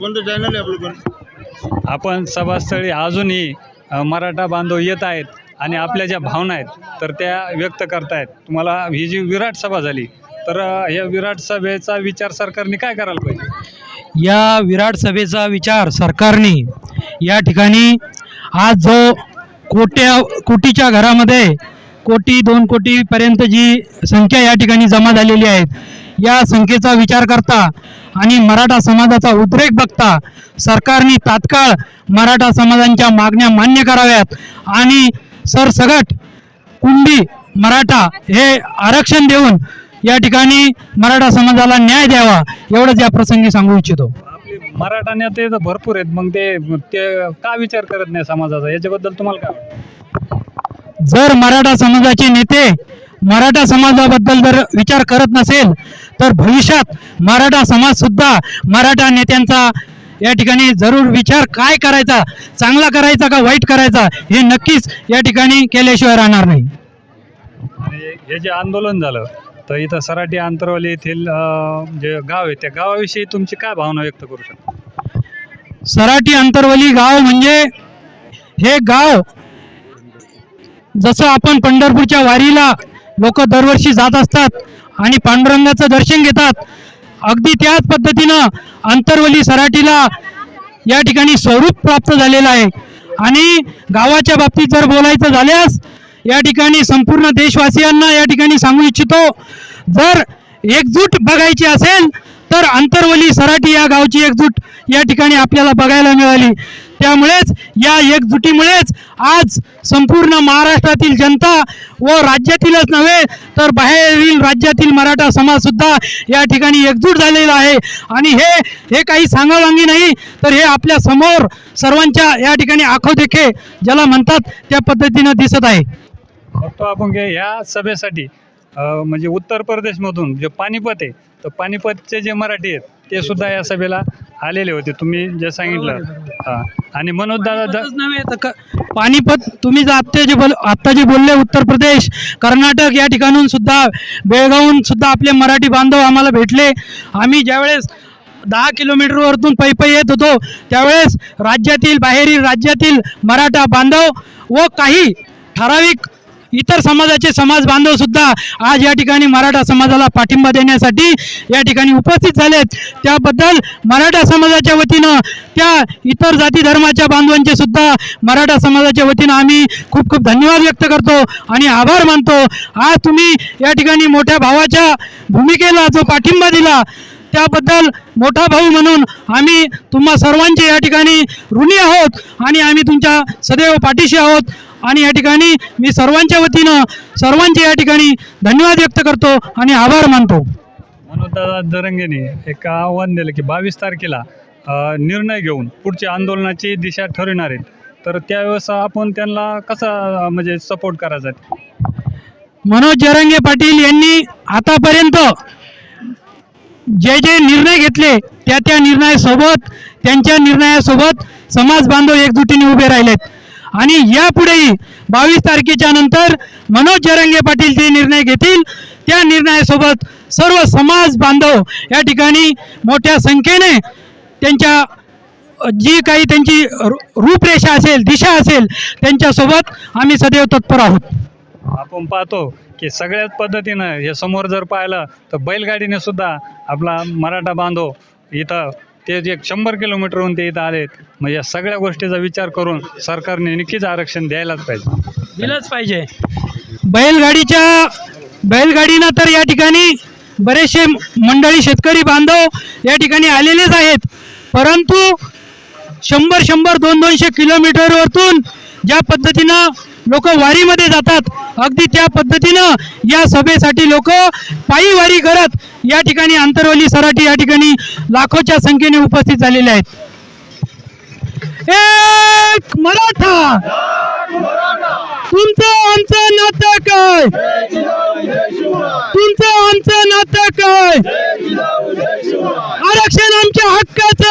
कोणतं चॅनल आहे आपलं आपण सभास्थळी अजूनही मराठा बांधव येत आहेत आणि आपल्या ज्या भावना आहेत तर त्या व्यक्त करतायत. तुम्हाला ही जी विराट सभा झाली तर या विराट सभेचा विचार सरकारने काय करायला पाहिजे? या विराट सभेचा विचार सरकारने या ठिकाणी आज जो कोट्या कोटीच्या घरामध्ये कोटी दोन कोटीपर्यंत जी संख्या या ठिकाणी जमा झालेली आहेत या संख्येचा विचार करता आणि मराठा समाजाचा उद्रेक बघता सरकारने तात्काळ मराठा समाजांच्या मागण्या मान्य कराव्यात आणि सरसगट कुंडी मराठा हे आरक्षण देऊन या ठिकाणी मराठा समाजाला न्याय द्यावा एवढंच या प्रसंगी सांगू इच्छितो. मराठा नेते तर भरपूर आहेत मग ते ते का विचार करत नाही समाजाचा? याच्याबद्दल तुम्हाला काय जर मराठा समाजाचे नेते मराठा समाजाबद्दल जर विचार करत नसेल तर भविष्यात मराठा समाज सुद्धा मराठा नेत्यांचा या ठिकाणी जरूर विचार काय करायचा चांगला करायचा का वाईट करायचा हे नक्कीच या ठिकाणी केल्याशिवाय राहणार नाही. हे जे आंदोलन झालं तर इथं सराटी आंतरवाली येथील जे गाव आहे त्या गावाविषयी तुमची काय भावना व्यक्त करू शकता? सराटी अंतरवली गाव म्हणजे हे गाव जसं आपण पंढरपूरच्या वारीला लोक दरवर्षी जात असतात आणि पांडुरंगाचं दर्शन घेतात. अगदी त्याच पद्धतीनं अंतरवली सराटीला या ठिकाणी स्वरूप प्राप्त झालेलं आहे. आणि गावाच्या बाबतीत जर बोलायचं झाल्यास या ठिकाणी संपूर्ण देशवासियांना या ठिकाणी सांगू इच्छितो जर एकजूट बघायची असेल तर अंतरवली सराटी या गावची एकजूट या ठिकाणी आपल्याला बघायला मिळाली. त्यामुळेच या एकजुटीमुळेच आज संपूर्ण महाराष्ट्रातील जनता व राज्यातीलच नव्हे तर बाहेरील राज्यातील मराठा समाज सुद्धा या ठिकाणी एकजूट झालेला आहे. आणि हे हे काही सांगावांगी नाही तर हे आपल्यासमोर सर्वांच्या या ठिकाणी आखो देखे ज्याला म्हणतात त्या पद्धतीनं दिसत आहे. बघतो आपण ह्या सभेसाठी म्हणजे उत्तर प्रदेशमधून जे पानिपत आहे तर पानिपतचे जे मराठी आहेत ते सुद्धा या सभेला आलेले होते. तुम्ही जे सांगितलं. हा. आणि मनोज दादा पानिपतच नव्हे तर क- पानिपत तुम्ही जे आत्ता जे बोल आत्ता जे बोलले उत्तर प्रदेश कर्नाटक या ठिकाणून सुद्धा बेळगावहून सुद्धा आपले मराठी बांधव आम्हाला भेटले. आम्ही ज्यावेळेस दहा किलोमीटरवरतून पै पै येत होतो त्यावेळेस राज्यातील बाहेरील राज्यातील मराठा बांधव व काही ठराविक इतर समाजाचे समाज बांधव सुद्धा आज या ठिकाणी मराठा समाजाला पाठिंबा देण्यासाठी या ठिकाणी उपस्थित झालेत. त्याबद्दल मराठा समाजाच्या वतीनं त्या इतर जाती धर्माच्या बांधवांचे सुद्धा मराठा समाजाच्या वतीनं आम्ही खूप खूप धन्यवाद व्यक्त करतो आणि आभार मानतो. आज तुम्ही या ठिकाणी मोठ्या भावाच्या भूमिकेला जो पाठिंबा दिला त्याबद्दल मोठा भाऊ म्हणून आम्ही तुम्हा सर्वांचे या ठिकाणी ऋणी आहोत आणि आम्ही तुमच्या सदैव पाठीशी आहोत. आणि या ठिकाणी मी सर्वांच्या वतीनं सर्वांचे या ठिकाणी धन्यवाद व्यक्त करतो आणि आभार मानतो. मनोज दादा दरंगेने एक आव्हान दिलं की बावीस तारखेला निर्णय घेऊन पुढची आंदोलनाची दिशा ठरविणार आहेत. तर त्यावेळेस आपण त्यांना कसा म्हणजे सपोर्ट करायचा मनोज जरंगे पाटील यांनी आतापर्यंत जे जे निर्णय घेतले त्या त्या निर्णयासोबत त्यांच्या निर्णयासोबत समाज बांधव एकजुटीने उभे राहिलेत. आणि यापुढेही बावीस तारखेच्या नंतर मनोज जरंगे पाटील जे निर्णय घेतील त्या निर्णयासोबत सर्व समाज बांधव या ठिकाणी मोठ्या संख्येने त्यांच्या जी काही त्यांची रूपरेषा असेल दिशा असेल त्यांच्यासोबत आम्ही सदैव तत्पर आहोत. आपण पाहतो की सगळ्याच पद्धतीनं हे समोर जर पाहिलं तर बैलगाडीने सुद्धा आपला मराठा बांधव इथं ते जे शंभर किलोमीटरहून ते इथं आलेत मग या सगळ्या गोष्टीचा विचार करून सरकारने नक्कीच आरक्षण द्यायलाच पाहिजे. दिलंच पाहिजे. बैलगाडीच्या बैलगाडीनं तर या ठिकाणी बरेचसे मंडळी शेतकरी बांधव या ठिकाणी आलेलेच आहेत. परंतु शंभर शंभर दोन दोनशे किलोमीटरवरतून ज्या पद्धतीनं लोक वारीमध्ये जातात. अगदी त्या पद्धतीनं या सभेसाठी लोक पायी वारी करत या ठिकाणी आंतरवली सराठी या ठिकाणी लाखोच्या संख्येने उपस्थित झालेले आहेत. एक मराठा. तुमचं आमचं नातं काय? तुमचं आमचं नातं काय? आरक्षण आमच्या हक्काचं